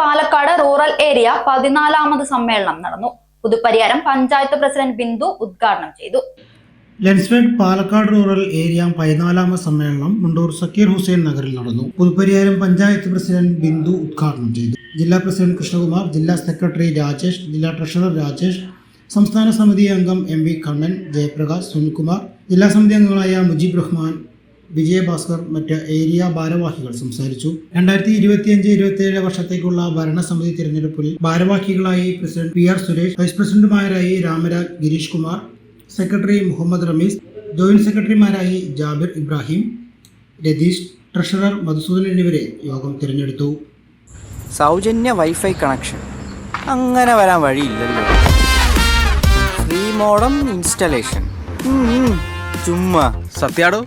Palakkad rural area പതിനാലാമത് സമ്മേളനം നടന്നു. പുതുപ്പരിയാരം പഞ്ചായത്ത് പ്രസിഡന്റ് ബിന്ദു ഉദ്ഘാടനം ചെയ്തു. ലെൻസ്മെന്റ് പാലക്കാട് റൂറൽ ഏരിയ പതിനാലാമത് സമ്മേളനം മുണ്ടൂർ സക്കീർ ഹുസൈൻ നഗറിൽ നടന്നു. പുതുപ്പരിയാരം പഞ്ചായത്ത് പ്രസിഡന്റ് ബിന്ദു ഉദ്ഘാടനം ചെയ്തു. ജില്ലാ പ്രസിഡന്റ് കൃഷ്ണകുമാർ ജില്ലാ സെക്രട്ടറി രാജേഷ് ജില്ലാ ട്രഷറർ രാജേഷ് സംസ്ഥാന സമിതി അംഗം എം വി കണ്ണൻ ജയപ്രകാശ് സുനിൽകുമാർ ജില്ലാ സമിതി അംഗങ്ങളായ മുജീബ് റഹ്മാൻ വിജയഭാസ്കർ മറ്റ് ഏരിയ ഭാരവാഹികൾ സംസാരിച്ചു. രണ്ടായിരത്തി ഇരുപത്തിയഞ്ച് ഇരുപത്തിയേഴ് വർഷത്തേക്കുള്ള ഭരണസമിതി തിരഞ്ഞെടുപ്പിൽ ഭാരവാഹികളായി president P R Suresh vice പ്രസിഡന്റുമാരായി Ramaraj Girish Kumar secretary Muhammad Ramees joint സെക്രട്ടറിമാരായി ജാബിർ ഇബ്രാഹിം രതീഷ് ട്രഷറർ മധുസൂദൻ എന്നിവരെ യോഗം തിരഞ്ഞെടുത്തു. സൗജന്യ വൈഫൈ കണക്ഷൻ. അങ്ങനെ വരാൻ വഴിയില്ലല്ലോ. Free modem installation. ചുമ്മാ. സത്യാടോ?